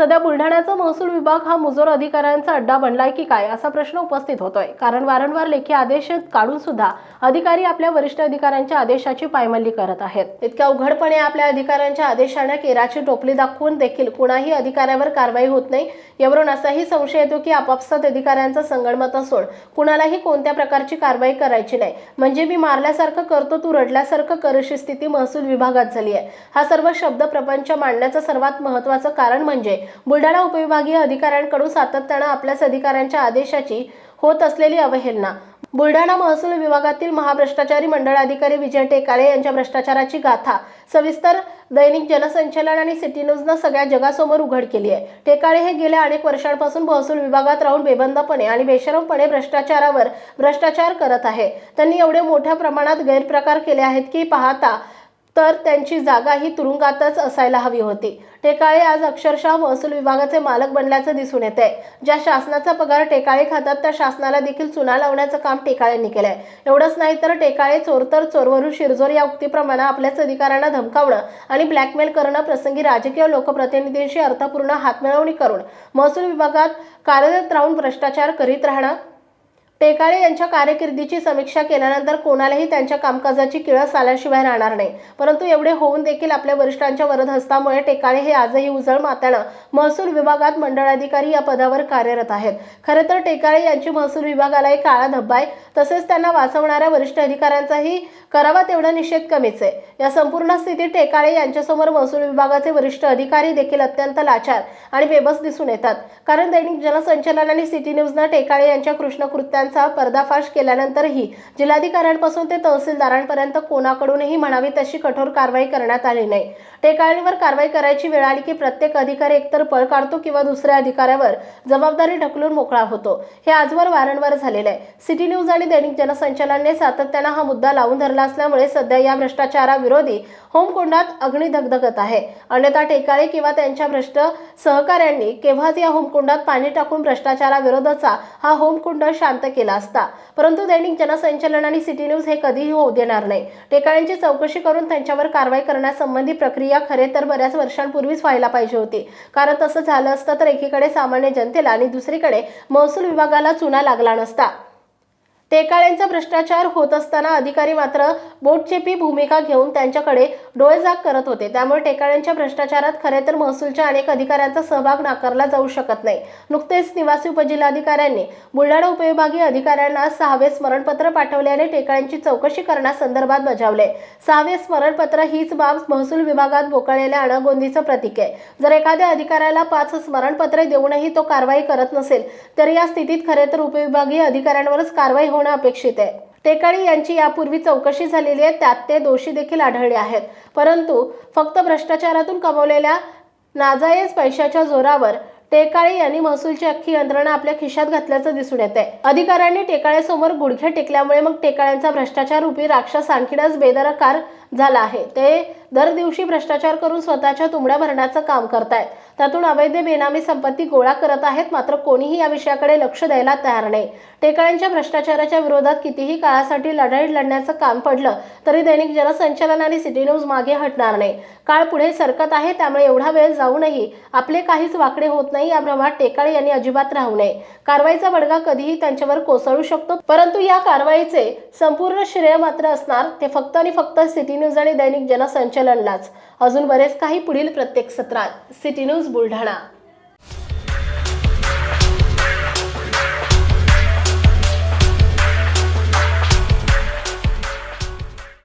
सध्या बुलढाण्याचा महसूल विभाग हा मुजोर अधिकाऱ्यांचा अड्डा बनलाय की काय असा प्रश्न उपस्थित होतोय. कारण वारंवार लेखी आदेश काढून सुद्धा अधिकारी आपल्या वरिष्ठ अधिकाऱ्यांच्या आदेशाची पायमल्ली करत आहेत. इतक्या उघडपणे आपल्या अधिकाऱ्यांच्या आदेशाने केराची टोपली दाखवून देखील कुणाही अधिकाऱ्यावर कारवाई होत नाही यावरून असाही संशय येतो की आपापसात अधिकाऱ्यांचा संगणमत असून कुणालाही कोणत्या प्रकारची कारवाई करायची नाही. म्हणजे मी मारल्यासारखं करतो तू रडल्यासारखं करशी स्थिती महसूल विभागात झाली आहे. हा सर्व शब्द प्रपंच मांडण्याचं सर्वात महत्त्वाचं कारण म्हणजे बुलढाणा उपविभागीय अधिकाऱ्यांकडून सातत्यानं आपल्याच अधिकाऱ्यांच्या आदेशाची होत असलेली अवहेलना. बुलढाणा महसूल विभागातील महाभ्रष्टाचारी मंडळ अधिकारी विजय टेकाळे यांच्या भ्रष्टाचाराची गाथा सविस्तर दैनिक जनसंचलन आणि सिटी न्यूजनं सगळ्या जगासमोर उघड केली आहे. टेकाळे हे गेल्या अनेक वर्षांपासून महसूल विभागात राहून बेबंदपणे आणि बेशरमपणे भ्रष्टाचारावर भ्रष्टाचार करत आहे. त्यांनी एवढे मोठ्या प्रमाणात गैरप्रकार केले आहेत की पाहता तर त्यांची जागा ही तुरुंगातच असायला हवी होती. टेकाळे आज अक्षरशः महसूल विभागाचे मालक बनल्याचं दिसून येते ज्या शासनाचा पगार टेकाळे खातात त्या शासनाला देखील चुना लावण्याचं काम टेकाळेंनी केलंय. एवढंच नाही तर टेकाळे चोर तर चोरवरून शिरजोर या उक्तीप्रमाणे आपल्याच अधिकाऱ्यांना धमकावणं आणि ब्लॅकमेल करणं प्रसंगी राजकीय लोकप्रतिनिधींशी अर्थपूर्ण हातमिळवणी करून महसूल विभागात कार्यरत राहून भ्रष्टाचार करीत राहणं टेकाळे यांच्या कारकिर्दीची समीक्षा केल्यानंतर कोणालाही त्यांच्या कामकाजाची किळस आल्याशिवाय राहणार नाही. परंतु एवढे होऊन देखील आपल्या वरिष्ठांच्या वरदहस्तामुळे टेकाळे हे आजही उजळ मात्यानं महसूल विभागात मंडळाधिकारी या पदावर कार्यरत आहेत. खरं तर टेकाळे यांची महसूल विभागाला एक काळा धब्बा आहे. तसेच त्यांना वाचवणाऱ्या वरिष्ठ अधिकाऱ्यांचाही करावा तेवढा निषेध कमीच आहे. या संपूर्ण स्थितीत टेकाळे यांच्यासमोर महसूल विभागाचे वरिष्ठ अधिकारी देखील अत्यंत लाचार आणि बेबस दिसून येतात. कारण दैनिक जनसंचालन आणि सिटी न्यूजनं टेकाळे यांच्या कृष्णकृत्यांचा पर्दाफाश केल्यानंतरही जिल्हाधिकाऱ्यांपासून ते तहसीलदारांपर्यंत कोणाकडूनही म्हणावी तशी कठोर कारवाई करण्यात आली नाही. टेकाळींवर कारवाई करायची वेळ आली की प्रत्येक अधिकारी एकतर पळ काढतो किंवा दुसऱ्या अधिकाऱ्यावर जबाबदारी ढकलून मोकळा होतो. हे आजवर वारंवार झालेलं आहे. सिटी न्यूज आणि दैनिक जनसंचालनने सातत्यानं हा मुद्दा लावून धरला असल्यामुळे सध्या या भ्रष्टाचाराविरोधी होमकुंडात अग्नी धगधगत आहे. अन्यथा टेकाळे किंवा त्यांच्या भ्रष्ट सहकाऱ्यांनी केव्हाच या होमकुंडात पाणी टाकून भ्रष्टाचाराविरोधाचा हा होमकुंड शांत केला असता. परंतु दैनिक जनसंचलन आणि सिटी न्यूज हे कधीही होऊ देणार नाही. टेकाळ्यांची चौकशी करून त्यांच्यावर कारवाई करण्यासंबंधी प्रक्रिया खरे तर बऱ्याच वर्षांपूर्वीच व्हायला पाहिजे होती. कारण तसं झालं असतं तर एकीकडे सामान्य जनतेला आणि दुसरीकडे महसूल विभागाला चुना लागला नसता. टेकाळ्यांचा भ्रष्टाचार होत असताना अधिकारी मात्र बोटचेपी भूमिका घेऊन त्यांच्याकडे डोळेझाक करत होते. त्यामुळे टेकाळ्यांच्या भ्रष्टाचारात खरे तर महसूलच्या अनेक अधिकाऱ्यांचा सहभाग नाकारला जाऊ शकत नाही. नुकतेच निवासी उपजिल्हाधिकाऱ्यांनी बुलढाणा उपविभागीय अधिकाऱ्यांना सहावे स्मरणपत्र पाठवल्याने टेकाळ्यांची चौकशी करण्यासंदर्भात बजावले. सहावे स्मरणपत्र हीच बाब महसूल विभागात बोकाळलेल्या अणगोंदीचं प्रतीक आहे. जर एखाद्या अधिकाऱ्याला पाच स्मरणपत्रे देऊनही तो कारवाई करत नसेल तर या स्थितीत खरे तर उपविभागीय अधिकाऱ्यांवरच कारवाई होणं अपेक्षित आहे. टेकाळी यांची यापूर्वी चौकशी झालेली आहे त्यात ते दोषी देखील आढळले आहेत. परंतु फक्त भ्रष्टाचारातून कमवलेल्या नाजायज पैशाच्या जोरावर टेकाळे यांनी महसूलची अख्खी यंत्रणा आपल्या खिशात घातल्याचं दिसून येत आहे अधिकाऱ्यांनी टेकाळेसमोर गुडघे टेकल्यामुळे मग टेकाळ्यांचा भ्रष्टाचार रूपी राक्षस आणखीनच बेदरकार झाला आहे. ते दर दिवशी भ्रष्टाचार करून स्वतःच्या तुंबड्या भरण्याचं काम करतायत. त्यातून अवैध बेनामी संपत्ती गोळा करत आहेत मात्र कोणीही या विषयाकडे लक्ष द्यायला तयार नाही. टेकाळ्यांच्या भ्रष्टाचाराच्या विरोधात कितीही काळासाठी लढाई लढण्याचं काम पडलं तरी दैनिक जनसंचालन आणि सिटी न्यूज मागे हटणार नाही. काळ पुढे सरकत आहे त्यामुळे एवढा वेळ जाऊनही आपले काहीच वाकडे होत नाही या भ्रमात टेकाळे यांनी अजिबात राहू नये. कारवाईचा बडगा कधीही त्यांच्यावर कोसळू शकतो परंतु या कारवाईचे संपूर्ण श्रेय मात्र असणार ते फक्त आणि फक्त सिटी न्यूज आणि दैनिक जनसंचलनलाच. अजून बरेच काही पुढील प्रत्येक सत्रात. City news Buldhana.